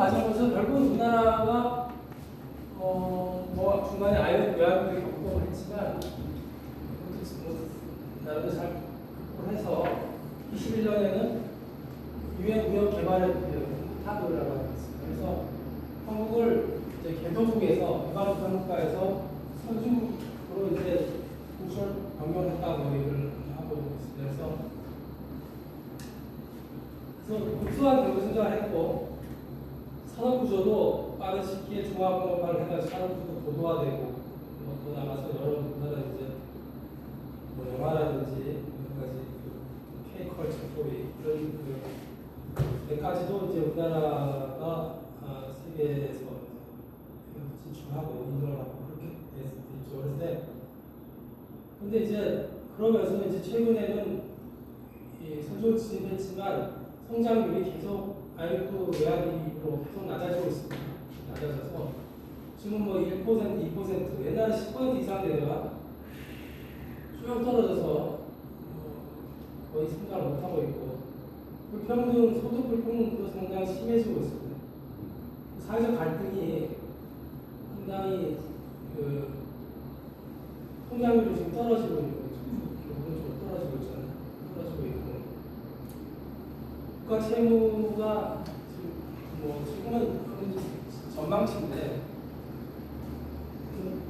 과정에서 결국 우리나라가 어 뭐 중간에 아이들 외환들이 겪고 했지만 뭐 나름대로 잘 해서 21년에는 유엔 무역 개발의 탑이라고 하고 있습니다. 그래서 한국을 이제 개도국에서 개발국가에서 선진국으로 이제 구설 변경했다고 얘기를 하고 있습니다. 그래서 그래서 국수한 경제 성장을 했고 산업 구조도 빠른 시기에 종합공업화를 해가지고 산업 구조도 고도화되고 뭐또 나가서 여러 나라 이제 뭐 영화라든지 여러 가지 그 K컬처 소리 이런 그 데까지도 이제 우리나라가 아, 세계에서 진출하고 인정을 하고 그렇게 됐죠. 그런데 근데 이제 그러면서 이제 최근에는 이 선조 진입했지만 성장률이 계속 IMF 외환위기로 계속 낮아지고 있습니다. 낮아져서 지금 뭐 1%, 2% 옛날에 10% 이상 되다가 쭉 떨어져서 어, 거의 성장을 못하고 있고 불평등, 소득 불평등도 상당히 심해지고 있습니다. 사회적 갈등이 상당히 그 성장률이 지금 떨어지고 있는 거죠. 오른쪽으로 떨어지고 있잖아요. 떨어지고 있고 국가 채무가 지금 뭐 지금은 전망치인데 그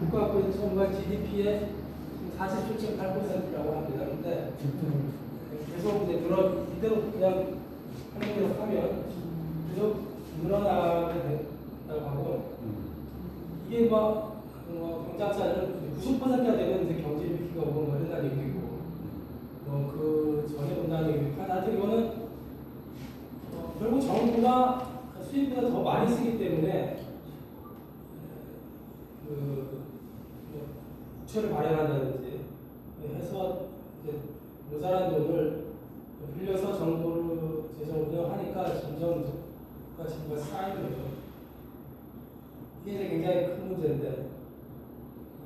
국가 그 정말 GDP의 47.8%라고 합니다. 근데 계속 이제 늘어 이대로 그냥 대로 하면 계속 늘어나게 된다고 하고 이게 뭐, 뭐 경작자는 90%가 되면 이제 경제 위기가 오는 거 된다는 얘기도 있고 뭐그 전에 본다는 하여튼 이거는 어, 결국 정부가 수입보다 더 많이 쓰기 때문에 그 뭐, 부채를 발행한다든지 해서 이제 모자란 돈을 빌려서 정부를 재정 운영하니까 점점 국가 지부가 쌓이는 거죠. 이게 굉장히 큰 문제인데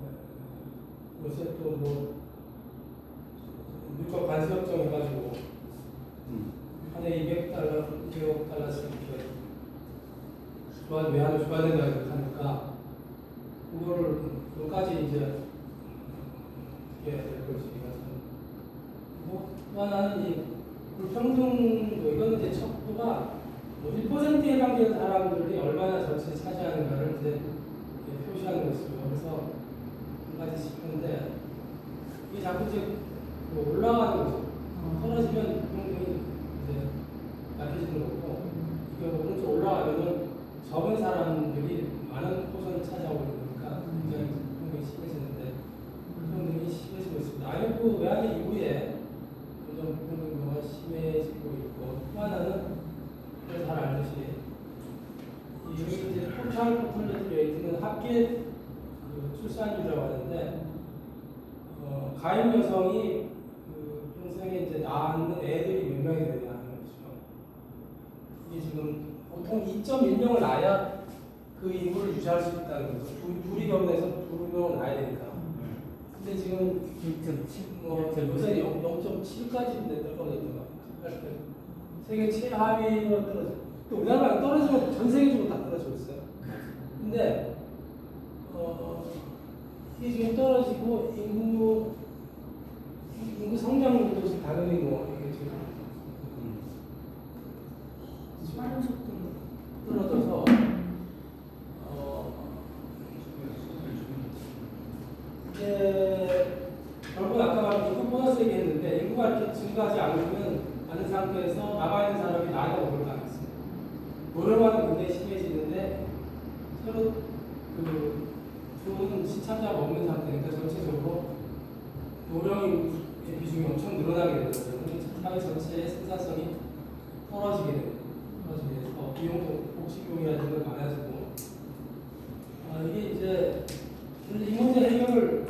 어, 요새 또뭐 물가 관세 협정 해가지고 한 해 200달러, 200억 달러씩 이렇게 주한 주관된다 하니까 그거를 그까지 이제 어떻게 될 것인가 뭐, 또 하나는 이 불평등도 이건 이제 척도가 뭐 1%에 해당되는 사람들이 얼마나 전체에 차지하는가를 이제 표시하는 것이고요. 그래서 한 가지 싶은데 이게 자꾸 이제 뭐 올라가는 거죠. 떨어지면 불평등이 이제 약해지는 거고 이게 오른쪽 올라가면은 적은 사람들이 많은 포션을 차지하고 있으니까 굉장히 불평등이 심해지는데 불평등이 심해지고 있습니다. IMF 외환위 이후에 점점 불평등도가 심해지고 있고 또 하나는 잘 알듯이 이 이제 토탈 포털리티 레이트는 합계 그 출산율이라고 하는데 어, 가임 여성이 그 평생에 이제 낳는 애들이 몇 명이 되냐 하는 거죠. 이게 지금 보통 2.1명을 낳아야 그 인구를 유지할 수 있다는 거죠. 둘, 둘이 결혼해서 두 명을 낳아야 되니까. 근데 지금 1.7, 뭐 요새 0.7까지 떨어졌던 것 같아요. 세계 최하위로 떨어져. 또 우리나라가 떨어지면 전 세계적으로 다 떨어지고 있어요. 근데 어, 이게 지금 떨어지고 인구 성장률도 지금 당연히 뭐 이게 지금 빠른 속도로 떨어져서 어, 이제 결국 아까 말한 인구 보너스 얘기했는데 인구가 이렇게 증가하지 않으면 않은 상태에서 남아 있는 사람이 나이가 거 아니겠어요. 노령화는 굉장히 심해지는데 서로 그 좋은 시참자가 없는 상태니까 전체적으로 노령의 비중이 엄청 늘어나게. 그러면 사회 전체의 생산성이 떨어지게 됩니다. 떨어지게 돼서 비용도 복지비용이라든가 많아지고 아, 이게 이제 이 문제 해결을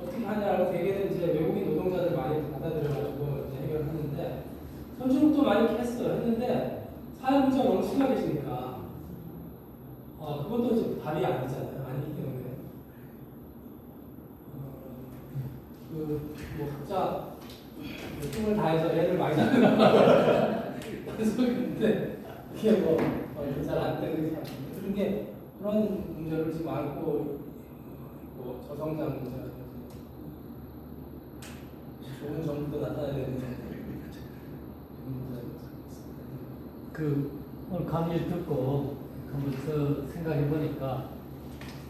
어떻게 하냐고 대개는 이제 외국인 노동자들 많이 받아들여가지고 이제 해결을 하는데 선진국도 많이 했어요. 했는데 사회 문제가 너무 심각해지니까 어, 그것도 이제 답이 아니잖아요. 아니기 때문에 어, 그 뭐 각자 힘을 다해서 애를 많이 낳는 소리인데 그게 뭐잘안 되는 게 그런 게 그런 문제를 지금 안고 뭐 저성장 문제라든지 좋은 정부도 나타나야 되는데. 그 오늘 강의를 듣고 한번 더 생각해 보니까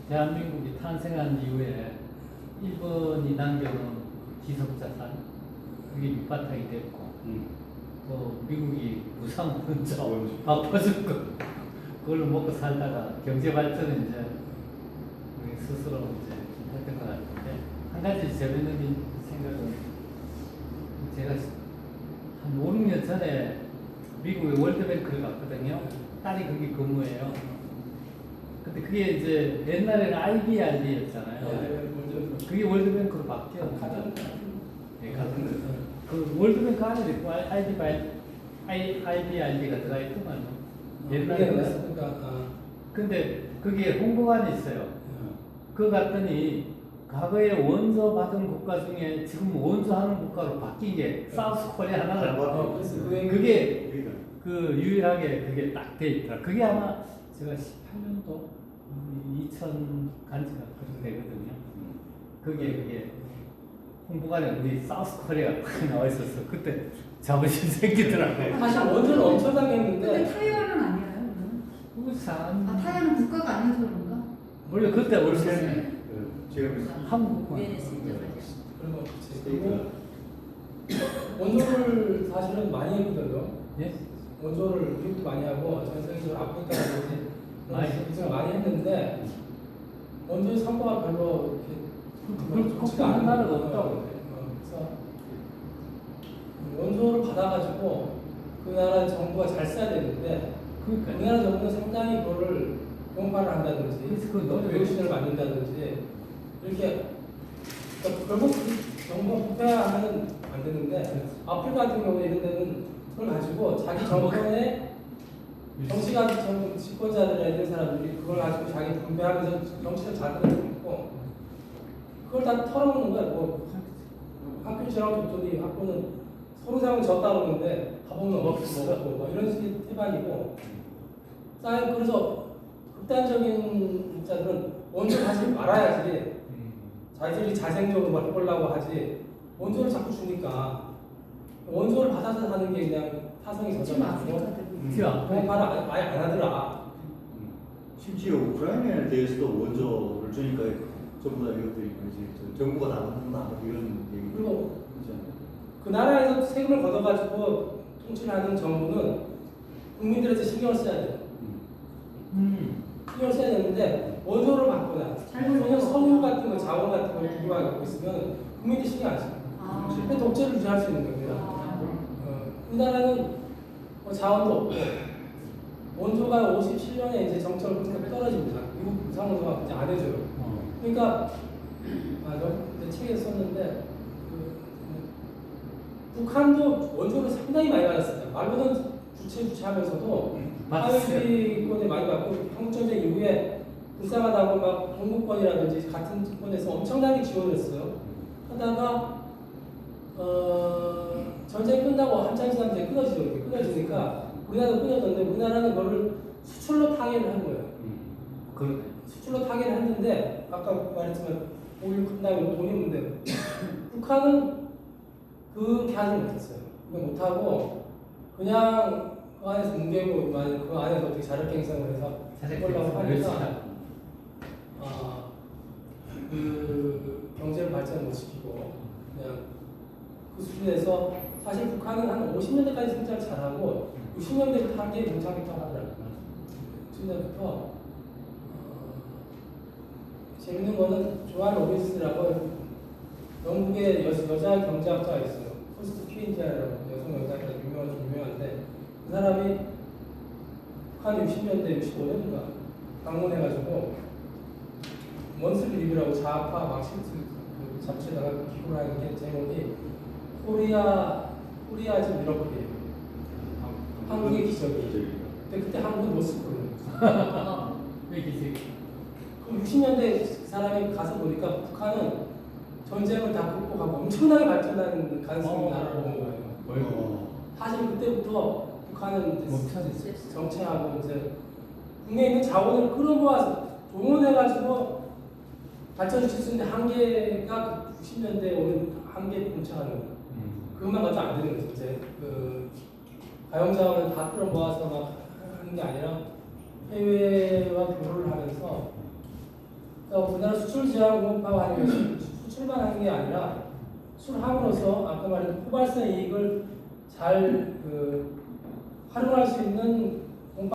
대한민국이 탄생한 이후에 일본이 남겨놓은 지속자산 그게 밑바탕이 됐고 또 미국이 무상 먼저 바빠졌고 그걸로 먹고 살다가 경제 발전은 이제 우리 스스로 이제 좀 했던 것 같은데 한 가지 재밌는 생각은 제가 한 5, 6년 전에 미국의 월드뱅크를 갔거든요. 딸이 거기 근무해요. 근데 그게 이제 옛날에는 IBRD였잖아요. 네, 먼저 그게 월드뱅크로 바뀌어. 가장 네, 같은 거. 그 월드뱅크 안에 있고 IBR, IBRD가 들어가 있더만요. 옛날에. 그러니까 아, 근데 그게 홍보관이 있어요. 그거 갔더니 과거에 원조 받은 국가 중에 지금 원조하는 국가로 바뀐 게 사우스 코리아 어, 그 그게 그 유일하게 그게 딱 돼 있더라. 그게 아마 제가 18년도 2000 간지가 그렇게 되거든요. 그게 그게 홍보관에 우리 사우스 코리아가 딱 나와 있었어. 그때 자부심 생기더라고요. 사실 원조는 엄청나게 근데 했는데 타이완은 아니에요. 그럼? 아 타이완은 국가가 아니어서 그런가? 원래 그때 원래 지금 한국 그런 거 없지. 그리고 원조를 사실은 많이 했거든요. 예? 원조를 미국도 많이 하고 전 세계적으로 아프리카라든지 많이 많이 많이 했는데 원조의 성과가 별로 그- 이렇게 그- 그 않은 나라가 거예요. 없다고. 어, 그래서 원조를 받아가지고 그 나라 정부가 잘 써야 되는데 그러니까 우리나라 정부는 상당히 그거를 공파를 한다든지 그건 너무 외교신을 만든다든지 이렇게 그러니까 결국 그 정부가 부패하면 안 되는데 아프리카 같은 경우에 이런 데는 그걸 가지고 자기 정권의 정치가 정 집권자들이나 이런 사람들이 그걸 가지고 자기 분배하면서 정치를 잘 끌어들이고 그걸 다 털어먹는 거야 뭐. 학교 지나고 줬더니 학교는 서로 사람은 졌다 그러는데 가보면 없고 먹고 뭐 이런 식의 태반이고. 쌓여 그래서 극단적인 자들은 원조 가지 말아야지. 음. 자기들이 자생적으로 막 해보려고 하지. 원조를 자꾸 주니까. 원조를 받아서 하는 게 그냥 타성이 지금 젖어가지고. 아 그. 앞에 공파를 아예 안 하더라 심지어 우크라이나에 대해서도 원조를 주니까 전부 다 이것들이 이제 정부가 다 받는다 이런 얘기 그리고. 그 나라에서 세금을 걷어가지고 통치를 하는 정부는 국민들한테 신경을 써야 돼요 음. 신경을 써야 되는데 원조를 받거나 벌고 석유 같은 거 자원 같은 걸 기부하고 있으면 국민들이 신경 안 써요 아. 근데 독재를 유지할 수 있는 겁니다 아. 어, 우리나라는 뭐 자원도 없고 원조가 57년에 이제 정책을 끊고 떨어집니다. 미국 무상원조가 이제 안 해줘요. 어. 그러니까 아, 너 책에 썼는데 그, 북한도 원조를 상당히 많이 받았어요. 말로는 주체 주체하면서도 맞았어요. 사회주의권에 많이 받고 한국 전쟁 이후에 불쌍하다고 막 동구권이라든지 같은 권에서 엄청나게 지원을 했어요. 하다가 어, 전쟁이 끝나고 한참 지나면 이제 끊어지죠. 이렇게 끊어지니까 우리나라도 끊어졌는데 우리나라는 그거를 수출로 타개를 한 거예요. 그러네. 수출로 타개를 했는데 아까 말했지만 오일 끝나면 돈이 없는데 북한은 그렇게 하지 못했어요. 못하고 그냥 그 안에서 뭉개고 그 안에서 어떻게 자력 행성을 해서 해보려고 하니까 아, 그 경제를 발전 못 시키고 그냥 그 수준에서 사실 북한은 한 50년대까지 성장 잘하고 60년대부터 한게 못하겠다고 하더라고요. 60년대부터 어, 재밌는 거는 조한 로빈슨이라고 영국의 여, 여자 경제학자가 있어요. 포스트 퀴인지아라고 여성 여자가 유명한 좀 유명한데 그 사람이 북한 60년대 65년인가 방문해가지고 원스리 리뷰라고 좌파 마크시스트 그 잡지에다가 기고를 하는 게 제목이 코리아 코리아즈 미러클이에요. 한국의 기적이. 근데 그때 한국은 노스코리아. 왜 기세? 그럼 60년대 그 사람이 가서 보니까 북한은 전쟁을 다 극복하고 엄청나게 발전하는 가능성이 어. 나라로 본 거예요. 어. 사실 그때부터 북한은 이제. 정체하고 이제 국내에 있는 자원을 끌어모아서 동원해가지고 발전시킬 수 있는 한계가 그 90년대에 오는 한계에 봉착하는 거예요. 음. 그것만 가지고 안 되는 거죠. 이제 그 가용 자원을 다 끌어 모아서 막 하는 게 아니라 해외와 교류를 하면서 그러니까 우리나라 수출 지향 공업화하는 것이 수출만 하는 게 아니라 수출함으로써 아까 말한 포괄성 이익을 잘 그 활용할 수 있는